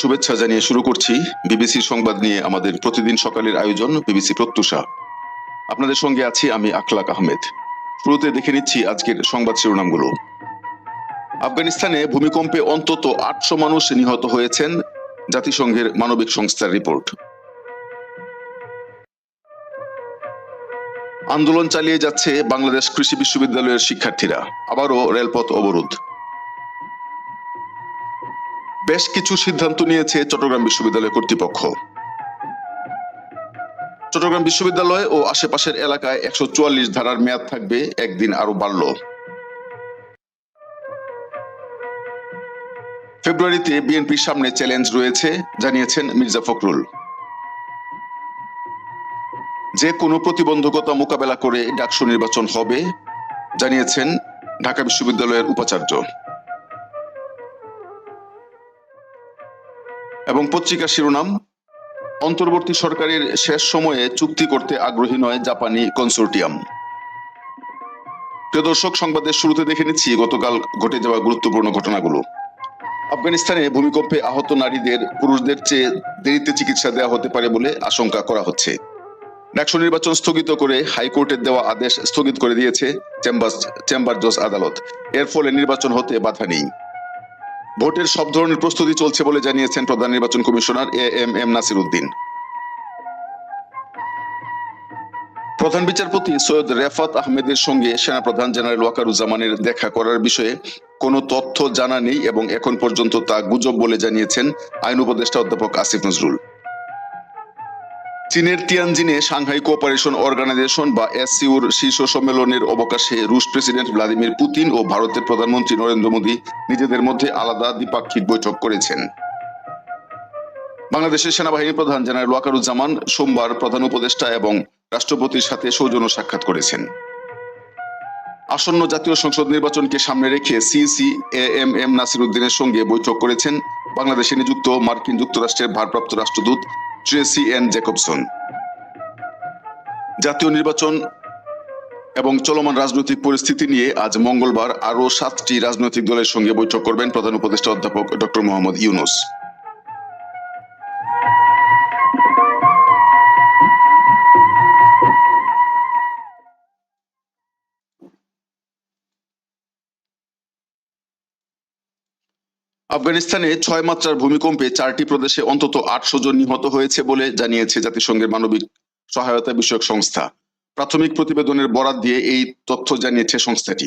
শুভেচ্ছা জানিয়ে শুরু করছি বিবিসি সংবাদ নিয়ে আমাদের প্রতিদিন সকালের আয়োজন বিবিসি প্রত্যুষা। আপনাদের সঙ্গে আছি আমি আখলাক আহমেদ। শুরুতে দেখে নিচ্ছি আজকের সংবাদ শিরোনামগুলো। আফগানিস্তানে ভূমিকম্পে অন্তত আটশো মানুষ নিহত হয়েছেন জাতিসংঘের মানবিক সংস্থার রিপোর্ট। আন্দোলন চালিয়ে যাচ্ছে বাংলাদেশ কৃষি বিশ্ববিদ্যালয়ের শিক্ষার্থীরা। আবারও রেলপথ অবরোধ। বেশ কিছু সিদ্ধান্ত নিয়েছে চট্টগ্রাম বিশ্ববিদ্যালয় কর্তৃপক্ষ। চট্টগ্রাম বিশ্ববিদ্যালয় ও আশেপাশের এলাকায় একশো চুয়াল্লিশ ধারার মেয়াদ থাকবে, একদিন আরও বাড়ল। ফেব্রুয়ারিতে বিএনপির সামনে চ্যালেঞ্জ রয়েছে, জানিয়েছেন মির্জা ফখরুল। যে কোনো প্রতিবন্ধকতা মোকাবেলা করে ডাকসু নির্বাচন হবে, জানিয়েছেন ঢাকা বিশ্ববিদ্যালয়ের উপাচার্য। এবং পত্রিকার শিরোনাম, অন্তর্বর্তী সরকারের শেষ সময়ে চুক্তি করতে আগ্রহী নয় জাপানি কনসোর্টিয়াম। প্রিয় দর্শক, সংবাদের শুরুতে দেখে নিচ্ছি গতকাল ঘটে যাওয়া গুরুত্বপূর্ণ ঘটনাগুলো। আফগানিস্তানে ভূমিকম্পে আহত নারীদের পুরুষদের চেয়ে দেরিতে চিকিৎসা দেওয়া হতে পারে বলে আশঙ্কা করা হচ্ছে। ডাকসু নির্বাচন স্থগিত করে হাইকোর্টের দেওয়া আদেশ স্থগিত করে দিয়েছে চেম্বার চেম্বার জজ আদালত। এর ফলে নির্বাচন হতে বাধা নেই। ভোটের সব ধরনের প্রস্তুতি চলছে বলে জানিয়েছেন প্রধান নির্বাচন commissioner A M M Nasir Uddin প্রধান বিচারপতি সৈয়দ রেফাত আহমেদের সঙ্গে সেনাপ্রধান জেনারেল ওয়াকারুজ্জামানের দেখা করার বিষয়ে কোনো তথ্য জানা নেই এবং এখন পর্যন্ত তা গুজব বলে জানিয়েছেন আইন উপদেষ্টা অধ্যাপক আসিফ নজরুল। চীনের তিয়ানজিনে সাংহাই কোঅপারেশন অর্গানাইজেশন বা এসসিউর শীর্ষ সম্মেলনের অবকাশে রুশ প্রেসিডেন্ট ভ্লাদিমির পুতিন ও ভারতের প্রধানমন্ত্রী নরেন্দ্র মোদী নিজেদের মধ্যে আলাদা দ্বিপাক্ষিক বৈঠক করেছেন। বাংলাদেশের সেনাবাহিনী প্রধান জেনারেল ওয়াকারুজ্জামান সোমবার প্রধান উপদেষ্টা এবং রাষ্ট্রপতির সাথে সৌজন্য সাক্ষাৎ করেছেন। আসন্ন জাতীয় সংসদ নির্বাচনকে সামনে রেখে সিসি এম এম নাসির উদ্দিনের সঙ্গে বৈঠক করেছেন বাংলাদেশে নিযুক্ত মার্কিন যুক্তরাষ্ট্রের ভারপ্রাপ্ত রাষ্ট্রদূত ট্রেসি এন জ্যাকবসন জাতীয় নির্বাচন এবং চলমান রাজনৈতিক পরিস্থিতি নিয়ে আজ মঙ্গলবার আরও সাতটি রাজনৈতিক দলের সঙ্গে বৈঠক করবেন প্রধান উপদেষ্টা অধ্যাপক ডক্টর মোহাম্মদ ইউনুস। আফগানিস্তানে ছয় মাত্রার ভূমিকম্পে চারটি প্রদেশে অন্তত আটশো জন নিহত হয়েছে বলে জানিয়েছে জাতিসংঘের মানবিক সহায়তা বিষয়ক সংস্থা। প্রাথমিক প্রতিবেদনের বরাত দিয়ে এই তথ্য জানিয়েছে সংস্থাটি।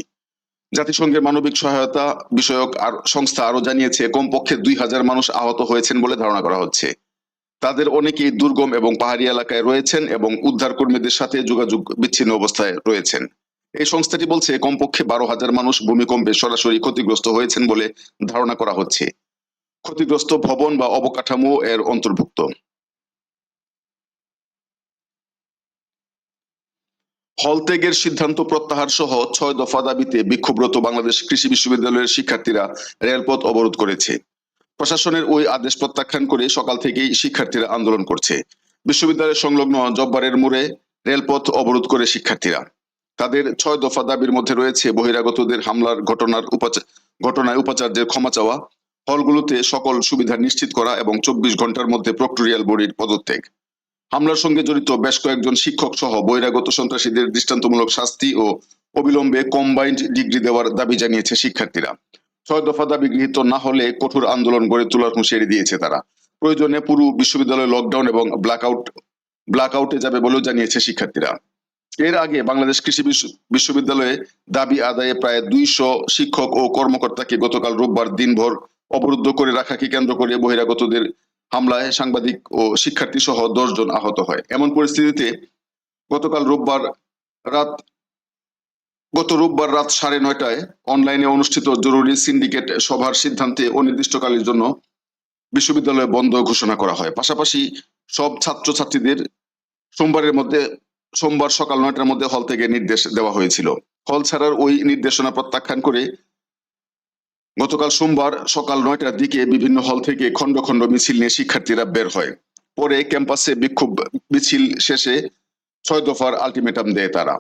জাতিসংঘের মানবিক সহায়তা বিষয়ক আর সংস্থা আরও জানিয়েছে, কমপক্ষে দুই হাজার মানুষ আহত হয়েছেন বলে ধারণা করা হচ্ছে। তাদের অনেকেই দুর্গম এবং পাহাড়ি এলাকায় রয়েছেন এবং উদ্ধারকর্মীদের সাথে যোগাযোগ বিচ্ছিন্ন অবস্থায় রয়েছেন। এই সংস্থাটি বলছে, কমপক্ষে বারো হাজার মানুষ ভূমিকম্পে সরাসরি ক্ষতিগ্রস্ত হয়েছেন বলে ধারণা করা হচ্ছে। ক্ষতিগ্রস্ত ভবন বা অবকাঠামো এর অন্তর্ভুক্ত। হল ত্যাগের সিদ্ধান্ত প্রত্যাহার সহ ছয় দফা দাবিতে বিক্ষোভরত বাংলাদেশ কৃষি বিশ্ববিদ্যালয়ের শিক্ষার্থীরা রেলপথ অবরোধ করেছে। প্রশাসনের ওই আদেশ প্রত্যাখ্যান করে সকাল থেকেই শিক্ষার্থীরা আন্দোলন করছে। বিশ্ববিদ্যালয়ের সংলগ্ন জব্বারের মোড়ে রেলপথ অবরোধ করে শিক্ষার্থীরা। তাদের ছয় দফা দাবির মধ্যে রয়েছে বহিরাগতদের হামলার ঘটনার ঘটনায় উপাচার্যের ক্ষমা চাওয়া, হলগুলোতে সকল সুবিধা নিশ্চিত করা এবং চব্বিশ ঘণ্টার মধ্যে প্রক্টোরিয়াল বডির পদত্যাগ। হামলার সঙ্গে জড়িত বেশ কয়েকজন শিক্ষক সহ বহিরাগত সন্ত্রাসীদের দৃষ্টান্তমূলক শাস্তি ও অবিলম্বে কম্বাইন্ড ডিগ্রি দেওয়ার দাবি জানিয়েছে শিক্ষার্থীরা। ছয় দফা দাবি গৃহীত না হলে কঠোর আন্দোলন গড়ে তোলার হুঁশিয়ারি দিয়েছে তারা। প্রয়োজনে পুরো বিশ্ববিদ্যালয় লকডাউন এবং ব্ল্যাকআউট ব্ল্যাকআউটে যাবে বলেও জানিয়েছে শিক্ষার্থীরা। এর আগে বাংলাদেশ কৃষি বিশ্ববিদ্যালয়ে দাবি আদায়ে প্রায় দুইশো শিক্ষক ও কর্মকর্তাকে গতকাল রোববার দিনভর অবরুদ্ধ করে রাখাকে কেন্দ্র করে বহিরাগতদের হামলায় সাংবাদিক ও শিক্ষার্থী সহ দশ জন আহত হয়। এমন পরিস্থিতিতে গতকাল রোববার রাত গত রোববার রাত সাড়ে নয়টায় অনলাইনে অনুষ্ঠিত জরুরি সিন্ডিকেট সভার সিদ্ধান্তে অনির্দিষ্টকালের জন্য বিশ্ববিদ্যালয় বন্ধ ঘোষণা করা হয়। পাশাপাশি সব ছাত্রছাত্রীদের সোমবারের মধ্যে সোমবার সকাল নয়টার মধ্যে হল থেকে নির্দেশ দেওয়া হয়েছিল। হল ছাড়ার ওই নির্দেশনা প্রত্যাখ্যান করে গতকাল সোমবার সকাল নয়টার দিকে বিভিন্ন হল থেকে খন্ড খন্ড মিছিল নিয়ে শিক্ষার্থীরা বের হয়। পরে ক্যাম্পাসে বিক্ষোভ মিছিল শেষে ছয় দফার আলটিমেটাম দেয় তারা।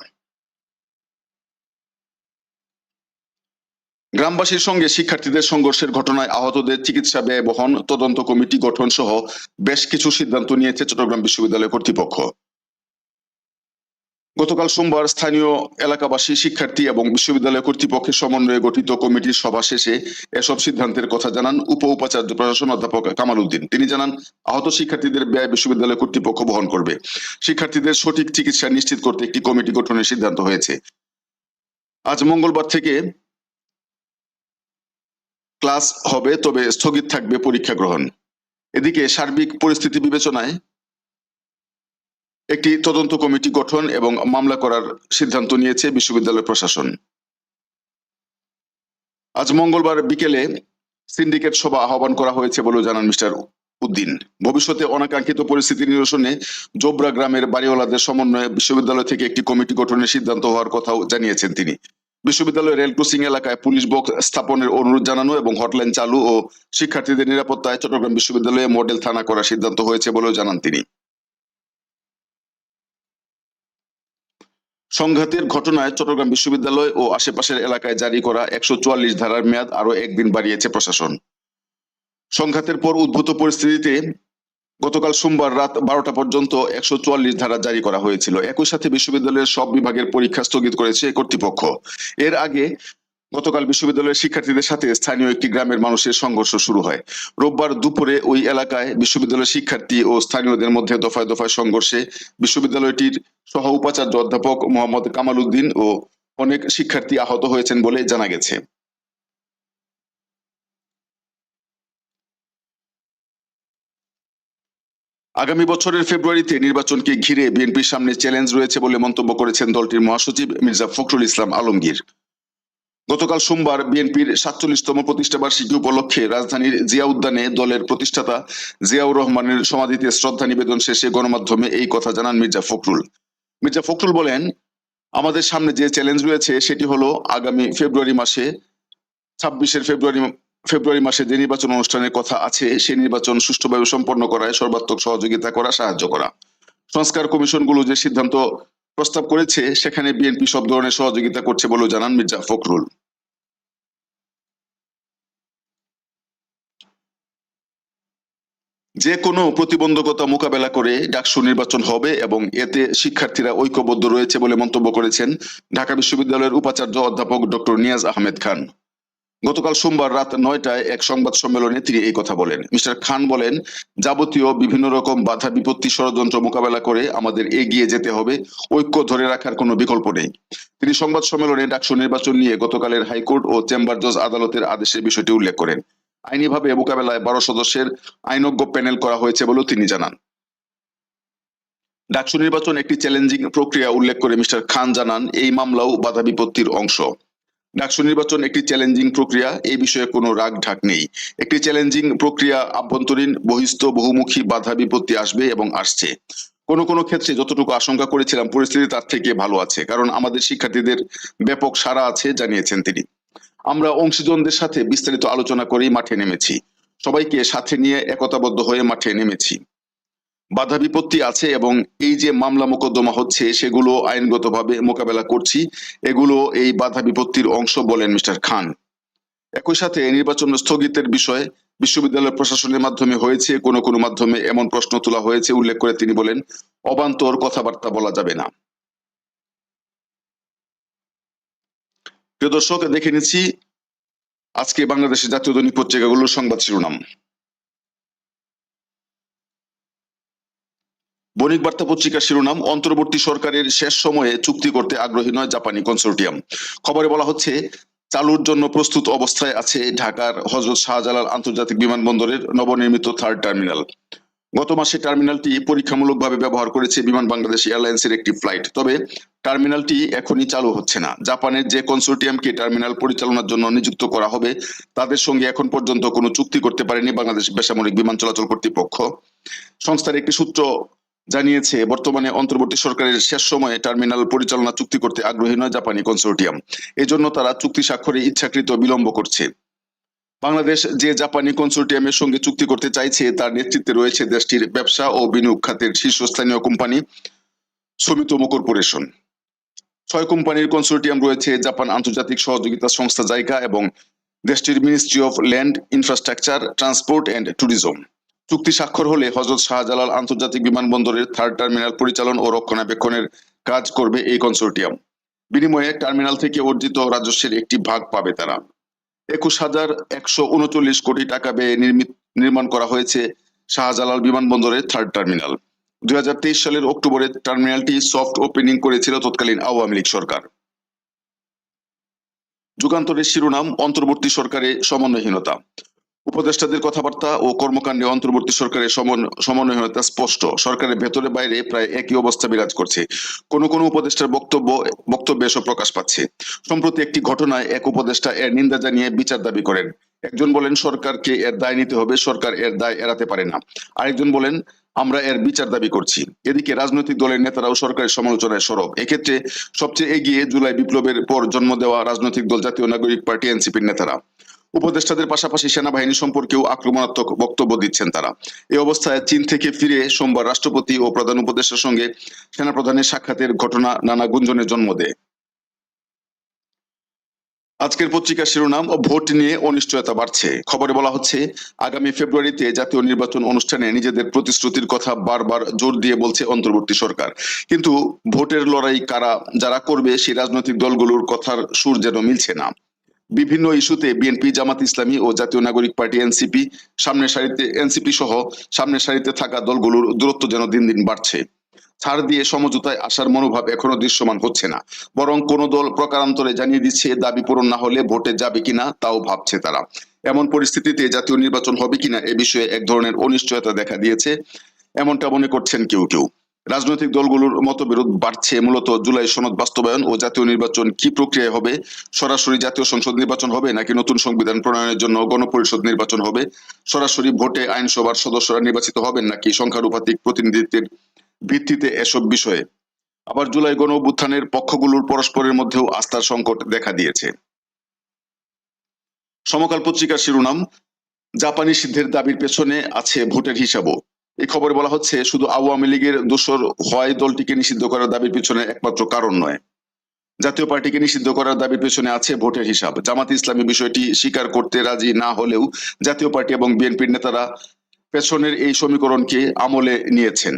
গ্রামবাসীর সঙ্গে শিক্ষার্থীদের সংঘর্ষের ঘটনায় আহতদের চিকিৎসা ব্যয় বহন তদন্ত কমিটি গঠন সহ বেশ কিছু সিদ্ধান্ত নিয়েছে চট্টগ্রাম বিশ্ববিদ্যালয় কর্তৃপক্ষ। গতকাল সোমবার স্থানীয় এলাকাবাসী, শিক্ষার্থী এবং বিশ্ববিদ্যালয় কর্তৃপক্ষের সমন্বয়ে গঠিত কমিটির সভা শেষে এসব সিদ্ধান্তের কথা জানান উপ উপাচার্য প্রশাসন অধ্যাপক কামাল উদ্দিন। তিনি জানান, আহত শিক্ষার্থীদের ব্যয় বিশ্ববিদ্যালয় কর্তৃপক্ষ বহন করবে। শিক্ষার্থীদের সঠিক চিকিৎসা নিশ্চিত করতে একটি কমিটি গঠনের সিদ্ধান্ত হয়েছে। আজ মঙ্গলবার থেকে ক্লাস হবে, তবে স্থগিত থাকবে পরীক্ষা গ্রহণ। এদিকে সার্বিক পরিস্থিতি বিবেচনায় একটি তদন্ত কমিটি গঠন এবং মামলা করার সিদ্ধান্ত নিয়েছে বিশ্ববিদ্যালয় প্রশাসন। আজ মঙ্গলবার বিকেলে সিন্ডিকেট সভা আহ্বান করা হয়েছে বলেও জানান মিস্টার উদ্দিন। ভবিষ্যতে অনাকাঙ্ক্ষিত পরিস্থিতি নিরসনে জোবরা গ্রামের বাড়িওয়ালাদের সমন্বয়ে বিশ্ববিদ্যালয় থেকে একটি কমিটি গঠনের সিদ্ধান্ত হওয়ার কথাও জানিয়েছেন তিনি। বিশ্ববিদ্যালয়ের রেল ক্রসিং এলাকায় পুলিশ বক্স স্থাপনের অনুরোধ জানানো এবং হটলাইন চালু ও শিক্ষার্থীদের নিরাপত্তায় চট্টগ্রাম বিশ্ববিদ্যালয়ে মডেল থানা করার সিদ্ধান্ত হয়েছে বলেও জানান তিনি। সংঘাতের ঘটনায় চট্টগ্রাম বিশ্ববিদ্যালয় ও আশেপাশের এলাকায় জারি করা একশো চুয়াল্লিশ ধারার মেয়াদ আরও একদিন বাড়িয়েছে প্রশাসন। সংঘাতের পর উদ্ভূত পরিস্থিতিতে গতকাল সোমবার রাত বারোটা পর্যন্ত একশো চুয়াল্লিশ ধারা জারি করা হয়েছিল। একই সাথে বিশ্ববিদ্যালয়ের সব বিভাগের পরীক্ষা স্থগিত করেছে কর্তৃপক্ষ। এর আগে গতকাল বিশ্ববিদ্যালয়ের শিক্ষার্থীদের সাথে স্থানীয় একটি গ্রামের মানুষের সংঘর্ষ শুরু হয়। রোববার দুপুরে ওই এলাকায় বিশ্ববিদ্যালয়ের শিক্ষার্থী ও স্থানীয়দের মধ্যে দফায় দফায় সংঘর্ষে বিশ্ববিদ্যালয়টির সহ উপাচার্য অধ্যাপক মোহাম্মদ কামাল উদ্দিন ও অনেক শিক্ষার্থী আহত হয়েছেন বলে জানা গেছে। আগামী বছরের ফেব্রুয়ারিতে নির্বাচনকে ঘিরে বিএনপির সামনে চ্যালেঞ্জ রয়েছে বলে মন্তব্য করেছেন দলটির মহাসচিব মির্জা ফখরুল ইসলাম আলমগীর। গতকাল সোমবার বিএনপির সাতচল্লিশতম প্রতিষ্ঠা বার্ষিকী উপলক্ষে রাজধানীর জিয়া উদ্যানে দলের প্রতিষ্ঠাতা জিয়াউর রহমানের সমাধিতে শ্রদ্ধা নিবেদন শেষে গণমাধ্যমে এই কথা জানান মির্জা ফখরুল। মির্জা ফখরুল বলেন, আমাদের সামনে যে চ্যালেঞ্জ রয়েছে সেটি হলো আগামী ফেব্রুয়ারি মাসে, ছাব্বিশের ফেব্রুয়ারি ফেব্রুয়ারি মাসে যে নির্বাচন অনুষ্ঠানের কথা আছে সেই নির্বাচন সুষ্ঠুভাবে সম্পন্ন করায় সর্বাত্মক সহযোগিতা করা, সাহায্য করা। সংস্কার কমিশনগুলো যে সিদ্ধান্ত প্রস্তাব করেছে, সেখানে বিএনপি সব ধরনের সহযোগিতা করছে বলেও জানান মির্জা ফখরুল। যে কোনো প্রতিবন্ধকতা মোকাবেলা করে ডাকসু নির্বাচন হবে এবং এতে শিক্ষার্থীরা ঐক্যবদ্ধ রয়েছে বলে মন্তব্য করেছেন ঢাকা বিশ্ববিদ্যালয়ের উপাচার্য অধ্যাপক ডক্টর নিয়াজ আহমেদ খান। গতকাল সোমবার রাত নয়টায় এক সংবাদ সম্মেলনে তিনি এই কথা বলেন। মিস্টার খান বলেন, যাবতীয় বিভিন্ন রকম বাধা বিপত্তি ষড়যন্ত্র মোকাবেলা করে আমাদের এগিয়ে যেতে হবে, ঐক্য ধরে রাখার কোনো বিকল্প নেই। তিনি সংবাদ সম্মেলনে ডাকসু নির্বাচন নিয়ে গতকালের হাইকোর্ট ও চেম্বার জজ আদালতের আদেশের বিষয়টি উল্লেখ করেন। আইনিভাবে মোকাবেলায় বারো সদস্যের আইনজ্ঞ প্যানেল করা হয়েছে বলেও তিনি জানান। ডাকসু নির্বাচন একটি চ্যালেঞ্জিং প্রক্রিয়া উল্লেখ করে মিস্টার খান জানান, এই মামলাও বাধা বিপত্তির অংশ। ডাকসু নির্বাচন একটি চ্যালেঞ্জিং প্রক্রিয়া এই বিষয়ে কোনো রাগ ঢাক নেই। একটি চ্যালেঞ্জিং প্রক্রিয়া আভ্যন্তরীণ, বহিস্থ, বহুমুখী বাধা বিপত্তি আসবে এবং আসছে। কোনো কোনো ক্ষেত্রে যতটুকু আশঙ্কা করেছিলাম, পরিস্থিতি তার থেকে ভালো আছে, কারণ আমাদের শিক্ষার্থীদের ব্যাপক সাড়া আছে, জানিয়েছেন তিনি। আমরা অংশীজনদের সাথে বিস্তারিত আলোচনা করেই মাঠে নেমেছি। সবাইকে সাথে নিয়ে একতাবদ্ধ হয়ে মাঠে নেমেছি। বাধা বিপত্তি আছে এবং এই যে মামলা মোকদ্দমা হচ্ছে, সেগুলো আইনগতভাবে মোকাবেলা করছি। এগুলো এই বাধা বিপত্তির অংশ বলেন মিস্টার খান। একই সাথে নির্বাচন স্থগিতের বিষয়ে বিশ্ববিদ্যালয় প্রশাসনের মাধ্যমে হয়েছে, কোনো কোনো মাধ্যমে এমন প্রশ্ন তোলা হয়েছে, উল্লেখ করে তিনি বলেন, অবান্তর কথাবার্তা বলা যাবে না। প্রিয় দর্শক, দেখে নিচ্ছি আজকে বাংলাদেশের জাতীয় দৈনিক পত্রিকাগুলোর সংবাদ শিরোনাম। বণিক বার্তা পত্রিকার শিরোনাম, অন্তর্বর্তী সরকারের শেষ সময়ে চুক্তি করতে আগ্রহী নয় জাপানি কনসোর্টিয়াম। খবরে বলা হচ্ছে, চালুর জন্য প্রস্তুত অবস্থায় আছে ঢাকার হজরত শাহজালাল আন্তর্জাতিক বিমানবন্দরের নবনির্মিত থার্ড টার্মিনাল। গত মাসে টার্মিনালটি পরীক্ষামূলকভাবে ব্যবহার করেছে বিমান বাংলাদেশ এয়ারলাইন্সের একটি ফ্লাইট। তবে টার্মিনালটি এখনই চালু হচ্ছে না। জাপানের যে কনসোর্টিয়ামকে টার্মিনাল পরিচালনার জন্য নিযুক্ত করা হবে, তাদের সঙ্গে এখন পর্যন্ত কোনো চুক্তি করতে পারেনি বাংলাদেশ বেসামরিক বিমান চলাচল কর্তৃপক্ষ। সংস্থার একটি সূত্র জানিয়েছে, বর্তমানে অন্তর্বর্তী সরকারের শেষ সময়ে টার্মিনাল পরিচালনা চুক্তি করতে আগ্রহী নয় জাপানি কনসোর্টিয়াম। এজন্য তারা চুক্তি স্বাক্ষরে ইচ্ছাকৃত বিলম্ব করছে। বাংলাদেশ যে জাপানি কনসোর্টিয়ামের সঙ্গে চুক্তি করতে চাইছে, তার নেতৃত্বে রয়েছে দেশটির ব্যবসা ও বিনিয়োগ খাতের শীর্ষস্থানীয় কোম্পানি সমিতোমো কর্পোরেশন। ছয় কোম্পানির কনসোর্টিয়াম রয়েছে, জাপান আন্তর্জাতিক সহযোগিতা সংস্থা জায়গা এবং দেশটির ministry of land, infrastructure, transport and tourism. চুক্তি স্বাক্ষর হলে হজরত শাহজালাল আন্তর্জাতিক বিমানবন্দরের থার্ড টার্মিনাল পরিচালন ও রক্ষণাবেক্ষণের কাজ করবে এই কনসোর্টিয়াম। বিনিময়ে টার্মিনাল থেকে অর্জিত রাজস্বের একটি ভাগ পাবে তারা। একুশ হাজার একশো উনচল্লিশ কোটি টাকা ব্যয়ে নির্মিত, নির্মাণ করা হয়েছে শাহজালাল বিমানবন্দরের থার্ড টার্মিনাল দুই হাজার তেইশ সালের অক্টোবরে টার্মিনালটি সফট ওপেনিং করেছিল তৎকালীন আওয়ামী লীগ সরকার। যুগান্তরের শিরোনাম অন্তর্বর্তী সরকারে সমন্বয়হীনতা। উপদেষ্টাদের কথাবার্তা ও কর্মকাণ্ডে অন্তর্বর্তী সরকারের সমন- সমন্বয়হীনতা স্পষ্ট। সরকারের ভেতরে বাইরে প্রায় একই অবস্থা বিরাজ করছে। কোন কোন উপদেষ্টার বক্তব্য, বক্তব্যে এসব প্রকাশ পাচ্ছে। সম্প্রতি একটি ঘটনায় এক উপদেষ্টা এর নিন্দা জানিয়ে বিচার দাবি করেন। একজন বলেন, সরকারকে এর দায় নিতে হবে, সরকার এর দায় এড়াতে পারে না। আরেকজন বলেন, আমরা এর বিচার দাবি করছি। এদিকে রাজনৈতিক দলের নেতারাও সরকারের সমালোচনায় সরব। এক্ষেত্রে সবচেয়ে এগিয়ে জুলাই বিপ্লবের পর জন্ম দেওয়া রাজনৈতিক দল জাতীয় নাগরিক পার্টি এনসিপির নেতারা। উপদেষ্টাদের পাশাপাশি সেনাবাহিনী সম্পর্কেও আক্রমণাত্মক বক্তব্য দিচ্ছেন তারা। এই অবস্থায় চীন থেকে ফিরে সোমবার রাষ্ট্রপতি ও প্রধান উপদেষ্টার সঙ্গে সেনাপ্রধানের সাক্ষাতের ঘটনা নানা গুঞ্জনের জন্ম দেয়। আজকের পত্রিকার শিরোনাম ভোট নিয়ে অনিশ্চয়তা বাড়ছে। খবরে বলা হচ্ছে, আগামী ফেব্রুয়ারিতে জাতীয় নির্বাচন অনুষ্ঠানে নিজেদের প্রতিশ্রুতির কথা বারবার জোর দিয়ে বলছে অন্তর্বর্তী সরকার। কিন্তু ভোটের লড়াই কারা, যারা করবে সেই রাজনৈতিক দলগুলোর কথার সুর যেন মিলছে না। বিভিন্ন ইস্যুতে বিএনপি, জামাত ইসলামী ও জাতীয় নাগরিক পার্টি, এনসিপি সামনের সারিতে, এনসিপি সহ সামনের সারিতে থাকা দলগুলোর দূরত্ব যেন দিন দিন বাড়ছে। ছাড় দিয়ে সমঝোতায় আসার মনোভাব এখনও দৃশ্যমান হচ্ছে না। বরং কোন দল প্রকারান্তরে জানিয়ে দিচ্ছে, দাবি পূরণ না হলে ভোটে যাবে কিনা তাও ভাবছে তারা। এমন পরিস্থিতিতে জাতীয় নির্বাচন হবে কিনা এ বিষয়ে এক ধরনের অনিশ্চয়তা দেখা দিয়েছে, এমনটা মনে করছেন কেউ কেউ। রাজনৈতিক দলগুলোর মতবিরোধ বাড়ছে। মূলত জুলাই সনদ বাস্তবায়ন ও জাতীয় নির্বাচন কি প্রক্রিয়ায় হবে? সরাসরি জাতীয় সংসদ নির্বাচন হবে নাকি নতুন সংবিধান প্রণয়নের জন্য গণপরিষদ নির্বাচন হবে? সরাসরি ভোটে আইনসভার সদস্যরা নির্বাচিত হবেন নাকি সংখ্যানুপাতিক প্রতিনিধিত্বের ভিত্তিতে এসব বিষয়ে? আবার জুলাই গণ অভ্যুত্থানের পক্ষগুলোর পরস্পরের মধ্যেও আস্থার সংকট দেখা দিয়েছে। সমকাল পত্রিকার শিরোনাম, জাপানি সিদ্ধের দাবির পেছনে আছে ভোটের হিসাবও। এই খবরে বলা হচ্ছে, শুধু আওয়ামী লীগের দোসর হয় দলটিকে নিষিদ্ধ করার দাবির পিছনে একমাত্র কারণ নয়। জাতীয় পার্টিকে নিষিদ্ধ করার দাবির পেছনে আছে ভোটের হিসাব। জামাত ইসলামী বিষয়টি স্বীকার করতে রাজি না হলেও জাতীয় পার্টি এবং বিএনপির নেতারা পেছনের এই সমীকরণকে আমলে নিয়েছেন।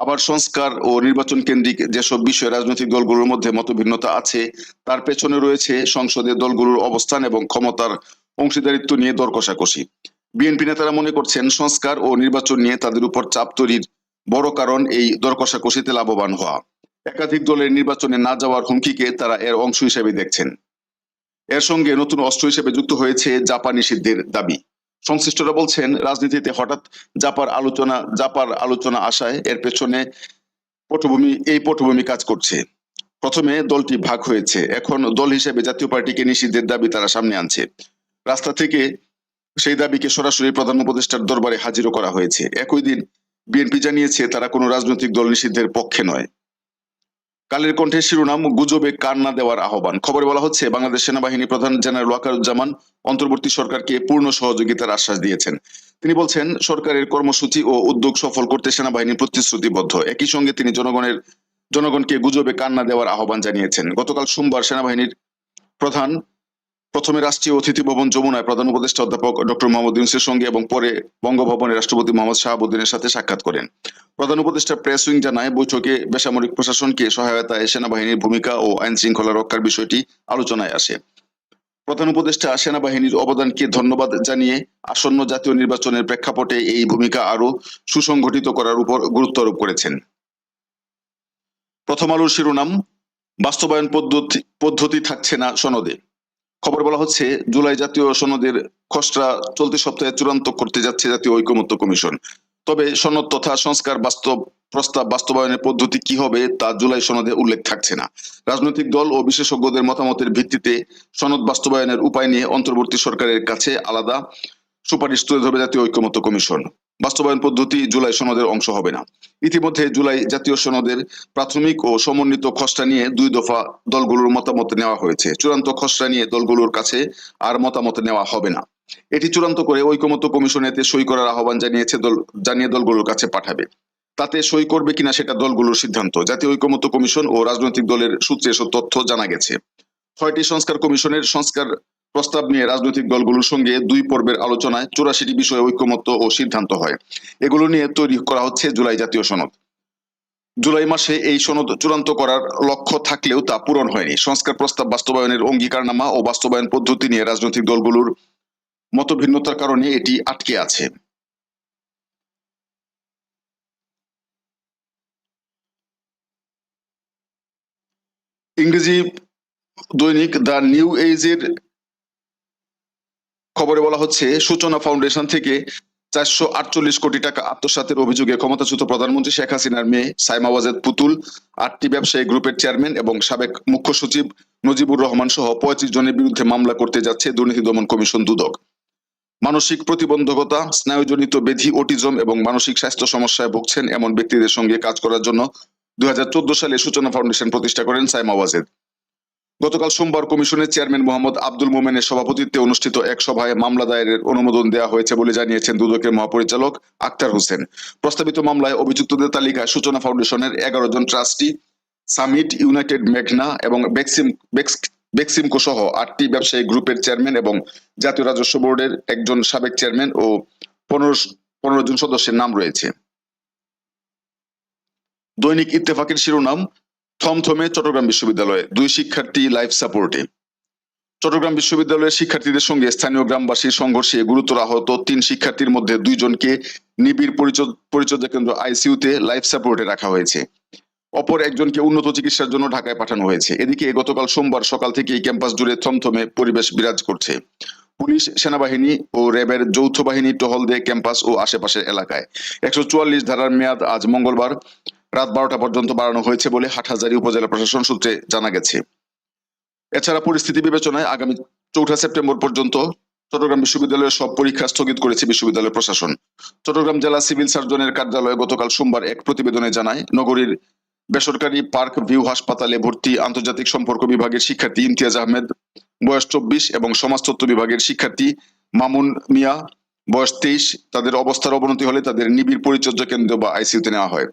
আবার সংস্কার ও নির্বাচন কেন্দ্রিক যেসব বিষয়ে রাজনৈতিক দলগুলোর মধ্যে মতভিন্নতা আছে, তার পেছনে রয়েছে সংসদে দলগুলোর অবস্থান এবং ক্ষমতার অংশীদারিত্ব নিয়ে দর কষাকষি বিএনপি নেতারা মনে করছেন সংস্কার ও নির্বাচন নিয়ে তাদের উপর চাপ তৈরির বড় কারণ এই দর কষাকষিতে লাভবান হওয়া। একাধিক দলের নির্বাচনে না যাওয়ার হুমকিকে তারা এর অংশ হিসেবে দেখছেন। এর সঙ্গে নতুন অস্ত্র হিসেবে যুক্ত হয়েছে জাপানি সিদ্ধের দাবি। সংশ্লিষ্টরা বলছেন, রাজনীতিতে হঠাৎ জাপার আলোচনা জাপার আলোচনা আসায় এর পেছনে পটভূমি, এই পটভূমি কাজ করছে। প্রথমে দলটি ভাগ হয়েছে, এখন দল হিসেবে জাতীয় পার্টিকে নিষিদ্ধের দাবি তারা সামনে আনছে। রাস্তা থেকে সেই দাবিকে সরাসরি প্রধান উপদেষ্টার দরবারে হাজিরও করা হয়েছে। একই দিন বিএনপি জানিয়েছে, তারা কোনো রাজনৈতিক দল নিষিদ্ধের পক্ষে নয়। কালের কণ্ঠের শিরোনাম, গুজবে কান না দেওয়ার আহ্বান। খবরে বলা হচ্ছে, বাংলাদেশ সেনাবাহিনী প্রধান জেনারেল ওয়াকারুজ্জামান অন্তর্বর্তী সরকারকে পূর্ণ সহযোগিতার আশ্বাস দিয়েছেন। তিনি বলছেন, সরকারের কর্মসূচি ও উদ্যোগ সফল করতে সেনাবাহিনী প্রতিশ্রুতিবদ্ধ। একই সঙ্গে তিনি জনগণের, জনগণকে গুজবে কান না দেওয়ার আহ্বান জানিয়েছেন। গতকাল সোমবার সেনাবাহিনীর প্রধান প্রথমে রাষ্ট্রীয় অতিথি ভবন যমুনায় প্রধান উপদেষ্টা অধ্যাপক ডক্টর মোহাম্মদ ইউনুসের সঙ্গে এবং পরে বঙ্গভবনে রাষ্ট্রপতি মোহাম্মদ শাহাবুদ্দিনের সাথে সাক্ষাৎ করেন। প্রধান উপদেষ্টা প্রেস উইং জানায়, বৈঠকে বেসামরিক প্রশাসনকে সহায়তায় সেনাবাহিনীর ভূমিকা ও আইন শৃঙ্খলা রক্ষার বিষয়টি আলোচনায় আসে। প্রধান উপদেষ্টা সেনাবাহিনীর অবদানকে ধন্যবাদ জানিয়ে আসন্ন জাতীয় নির্বাচনের প্রেক্ষাপটে এই ভূমিকা আরও সুসংগঠিত করার উপর গুরুত্ব আরোপ করেছেন। প্রথম আলোর শিরোনাম, বাস্তবায়ন পদ্ধতি পদ্ধতি থাকছে না সনদে। খবর বলা হচ্ছে, জুলাই জাতীয় সনদের খসড়া চলতি সপ্তাহে চূড়ান্ত করতে যাচ্ছে জাতীয় ঐকমত্য কমিশন। তবে সনদ তথা সংস্কার বাস্তব প্রস্তাব বাস্তবায়নের পদ্ধতি কি হবে তা জুলাই সনদে উল্লেখ থাকছে না। রাজনৈতিক দল ও বিশেষজ্ঞদের মতামতের ভিত্তিতে সনদ বাস্তবায়নের উপায় নিয়ে অন্তর্বর্তী সরকারের কাছে আলাদা সুপারিশ তুলে ধরবে জাতীয় ঐকমত্য কমিশন। বাস্তবায়ন পদ্ধতি জুলাই সনদের অংশ হবে না। ইতিমধ্যে জুলাই জাতীয় সনদের প্রাথমিক ও সমন্বিত খসড়া নিয়ে দুই দফা দলগুলোর মতামত নেওয়া হয়েছে। চূড়ান্ত খসড়া নিয়ে দলগুলোর কাছে আর মতামত নেওয়া হবে না। এটি চূড়ান্ত করে ঐকমত্য কমিশন এতে সই করার আহ্বান জানিয়েছে দল জানিয়ে দলগুলোর কাছে পাঠাবে। তাতে সই করবে কিনা সেটা দলগুলোর সিদ্ধান্ত। জাতীয় ঐকমত্য কমিশন ও রাজনৈতিক দলের সূত্রে এসব তথ্য জানা গেছে। ছয়টি সংস্কার কমিশনের সংস্কার প্রস্তাব নিয়ে রাজনৈতিক দলগুলোর সঙ্গে দুই পর্বের আলোচনায় চুরাশিটি বিষয়ে ঐকমত্য ও সিদ্ধান্ত হয়। এগুলো নিয়ে তৈরি করা হচ্ছে জুলাই জাতীয় সনদ। জুলাই মাসে এই সনদ চূড়ান্ত করার লক্ষ্য থাকলেও তা পূরণ হয়নি। সংস্কার প্রস্তাব বাস্তবায়নের অঙ্গীকারনামা ও বাস্তবায়ন পদ্ধতি নিয়ে রাজনৈতিক দলগুলোর মতভিন্নতার কারণে এটি আটকে আছে। ইংরেজি দৈনিক দ্য নিউ এজের খবরে বলা হচ্ছে, সূচনা ফাউন্ডেশন থেকে চারশো আটচল্লিশ কোটি টাকা আত্মসাতের অভিযোগে ক্ষমতাচ্যুত প্রধানমন্ত্রী শেখ হাসিনার মেয়ে সাইমা ওয়াজেদ পুতুল, আটটি ব্যবসায়ী গ্রুপের চেয়ারম্যান এবং সাবেক মুখ্য সচিব নজিবুর রহমান সহ পঁয়ত্রিশ জনের বিরুদ্ধে মামলা করতে যাচ্ছে দুর্নীতি দমন কমিশন দুদক। মানসিক প্রতিবন্ধকতা, স্নায়ুজনিত ব্যাধি অটিজম এবং মানসিক স্বাস্থ্য সমস্যায় ভুগছেন এমন ব্যক্তিদের সঙ্গে কাজ করার জন্য দুই হাজার চোদ্দ সালে সূচনা ফাউন্ডেশন প্রতিষ্ঠা করেন সাইমা ওয়াজেদ। গতকাল সোমবার কমিশনের চেয়ারম্যান মোহাম্মদ আব্দুল মোমেনের সভাপতিত্বে অনুষ্ঠিত এক সভায় মামলা দায়েরের অনুমোদন দেওয়া হয়েছে বলে জানিয়েছেন দুদকের মহাপরিচালক আক্তার হোসেন। প্রস্তাবিত মামলায় অভিযুক্তদের তালিকায় সূচনা ফাউন্ডেশনের এগারো জন ট্রাস্টি, সামিট, ইউনাইটেড মেঘনা এবং বেক্সিম বেক্সিমকো সহ আটটি ব্যবসায়ী গ্রুপের চেয়ারম্যান এবং জাতীয় রাজস্ব বোর্ডের একজন সাবেক চেয়ারম্যান ও পনেরো পনেরো জন সদস্যের নাম রয়েছে। দৈনিক ইত্তেফাকের শিরোনাম থমথমে চট্টগ্রাম বিশ্ববিদ্যালয়ে দুই শিক্ষার্থী লাইফ সাপোর্টে চট্টগ্রাম বিশ্ববিদ্যালয়ের শিক্ষার্থীদের সঙ্গে স্থানীয় গ্রামবাসীর সংঘর্ষে গুরুতর আহত তিন শিক্ষার্থীর মধ্যে দুইজনকে নিবিড় পরিচর্যা কেন্দ্র আইসিইউতে লাইফ সাপোর্টে রাখা হয়েছে। অপর একজনকে উন্নত চিকিৎসার জন্য ঢাকায় পাঠানো হয়েছে। এদিকে গতকাল সোমবার সকাল থেকেই ক্যাম্পাস জুড়ে থমথমে পরিবেশ বিরাজ করছে। পুলিশ, সেনাবাহিনী ও র্যাবের যৌথ বাহিনী টহল দেয় ক্যাম্পাস ও আশেপাশের এলাকায়। একশো চুয়াল্লিশ ধারার মেয়াদ আজ মঙ্গলবার। রাত বারোটা পর্যন্ত বাড়ানো হয়েছে বলে হাটহাজারী উপজেলা প্রশাসন সূত্রে জানা গেছে। এছাড়া পরিস্থিতি বিবেচনায় আগামী চৌঠা সেপ্টেম্বর পর্যন্ত চট্টগ্রাম বিশ্ববিদ্যালয়ের সব পরীক্ষা স্থগিত করেছে বিশ্ববিদ্যালয় প্রশাসন। চট্টগ্রাম জেলা সিভিল সার্জনের কার্যালয়ে গতকাল সোমবার এক প্রতিবেদনে জানায়, নগরীর বেসরকারি পার্ক ভিউ হাসপাতালে ভর্তি আন্তর্জাতিক সম্পর্ক বিভাগের শিক্ষার্থী ইমতিয়াজ আহমেদ, বয়স চব্বিশ, এবং সমাজতত্ত্ব বিভাগের শিক্ষার্থী মামুন মিয়া, বয়স তেইশ। তাদের অবস্থার অবনতি হলে তাদের নিবিড় পরিচর্যা কেন্দ্র বা আইসিইউতে নেওয়া হয়।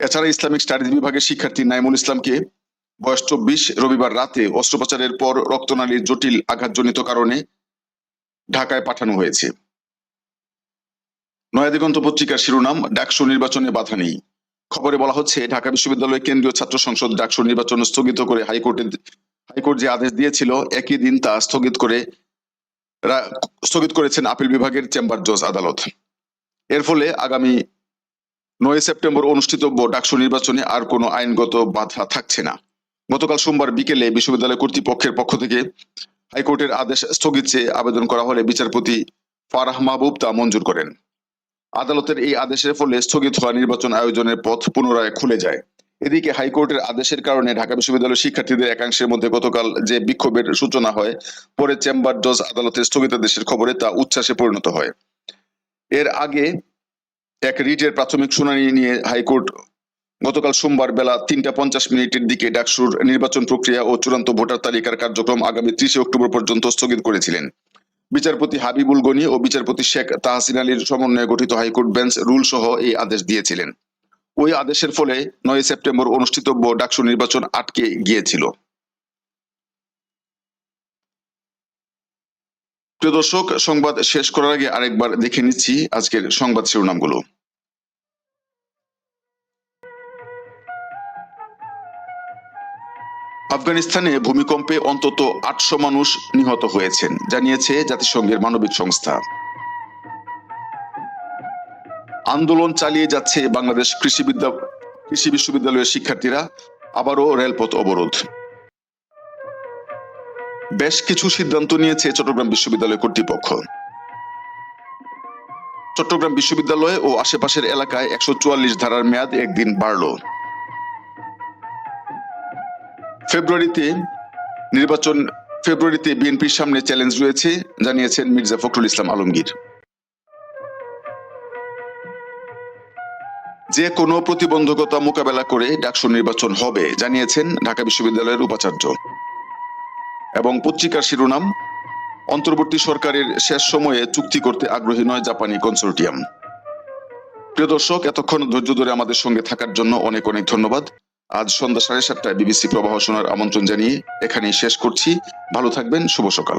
এছাড়া ইসলামিক স্টাডিজ বিভাগের শিক্ষার্থী নাইমুল ইসলামকে বয়স চব্বিশ রবিবার রাতে অস্ত্রোপচারের পর রক্তনালীর জটিল আঘাতজনিত কারণে ঢাকায় পাঠানো হয়েছে। নয়াদিগন্ত পত্রিকার শিরোনাম, ডাকসু নির্বাচনে বাধা নেই। খবরে বলা হচ্ছে, ঢাকা বিশ্ববিদ্যালয় কেন্দ্রীয় ছাত্র সংসদ ডাকসু নির্বাচন স্থগিত করে হাইকোর্টে হাইকোর্ট যে আদেশ দিয়েছিল, একই দিন তা স্থগিত করে স্থগিত করেছেন আপিল বিভাগের চেম্বার জজ আদালত। এর ফলে আগামী নয় সেপ্টেম্বর অনুষ্ঠিতব্য ডাকসু নির্বাচনে আর কোনো আইনগত বাধা থাকছে না। গতকাল সোমবার বিকেলে বিশ্ববিদ্যালয় কর্তৃপক্ষের পক্ষ থেকে হাইকোর্টের আদেশ স্থগিত আবেদন করা হলে বিচারপতি ফারাহ মাহবুব তা মঞ্জুর করেন। আদালতের এই আদেশের ফলে স্থগিত হওয়া নির্বাচন আয়োজনের পথ পুনরায় খুলে যায়। এদিকে হাইকোর্টের আদেশের কারণে ঢাকা বিশ্ববিদ্যালয়ের শিক্ষার্থীদের একাংশের মধ্যে গতকাল যে বিক্ষোভের সূচনা হয়, পরে চেম্বার জজ আদালতের স্থগিতাদেশের খবরে তা উচ্ছ্বাসে পরিণত হয়। এর আগে এক রিটের প্রাথমিক শুনানি নিয়ে হাইকোর্ট গতকাল সোমবার বেলা তিনটা পঞ্চাশ মিনিটের দিকে ডাকসুর নির্বাচন প্রক্রিয়া ও চূড়ান্ত ভোটার তালিকার কার্যক্রম আগামী ত্রিশে অক্টোবর পর্যন্ত স্থগিত করেছিলেন। বিচারপতি হাবিবুল গনি ও বিচারপতি শেখ তাহসিন আলীর সমন্বয়ে গঠিত হাইকোর্ট বেঞ্চ রুল সহ এই আদেশ দিয়েছিলেন। ওই আদেশের ফলে নয় সেপ্টেম্বর অনুষ্ঠিতব্য ডাকসু নির্বাচন আটকে গিয়েছিল। প্রিয় দর্শক, সংবাদ শেষ করার আগে আরেকবার দেখে নিচ্ছি আজকের সংবাদ শিরোনামগুলো। আফগানিস্তানে ভূমিকম্পে অন্তত আটশো মানুষ নিহত হয়েছেন, জানিয়েছে জাতিসংঘের মানবিক সংস্থা। আন্দোলন চালিয়ে যাচ্ছে বাংলাদেশ কৃষি বিদ্যা কৃষি বিশ্ববিদ্যালয়ের শিক্ষার্থীরা, আবারও রেলপথ অবরোধ। বেশ কিছু সিদ্ধান্ত নিয়েছে চট্টগ্রাম বিশ্ববিদ্যালয় কর্তৃপক্ষ। চট্টগ্রাম বিশ্ববিদ্যালয় ও আশেপাশের এলাকায় একশো চুয়াল্লিশ ধারার মেয়াদ একদিন বাড়ল। ফেব্রুয়ারিতে নির্বাচন, ফেব্রুয়ারিতে বিএনপির সামনে চ্যালেঞ্জ রয়েছে, জানিয়েছেন মির্জা ফখরুল ইসলাম আলমগীর। যে কোনো প্রতিবন্ধকতা মোকাবেলা করে ডাকসু নির্বাচন হবে, জানিয়েছেন ঢাকা বিশ্ববিদ্যালয়ের উপাচার্য। এবং পত্রিকার শিরোনাম, অন্তর্বর্তী সরকারের শেষ সময়ে চুক্তি করতে আগ্রহী নয় জাপানি কনসোর্টিয়াম। প্রিয় দর্শক, এতক্ষণ ধৈর্য ধরে আমাদের সঙ্গে থাকার জন্য অনেক অনেক ধন্যবাদ। আজ সন্ধ্যা সাড়ে সাতটায় বিবিসি প্রবাহ শোনার আমন্ত্রণ জানিয়ে এখানেই শেষ করছি। ভালো থাকবেন, শুভ সকাল।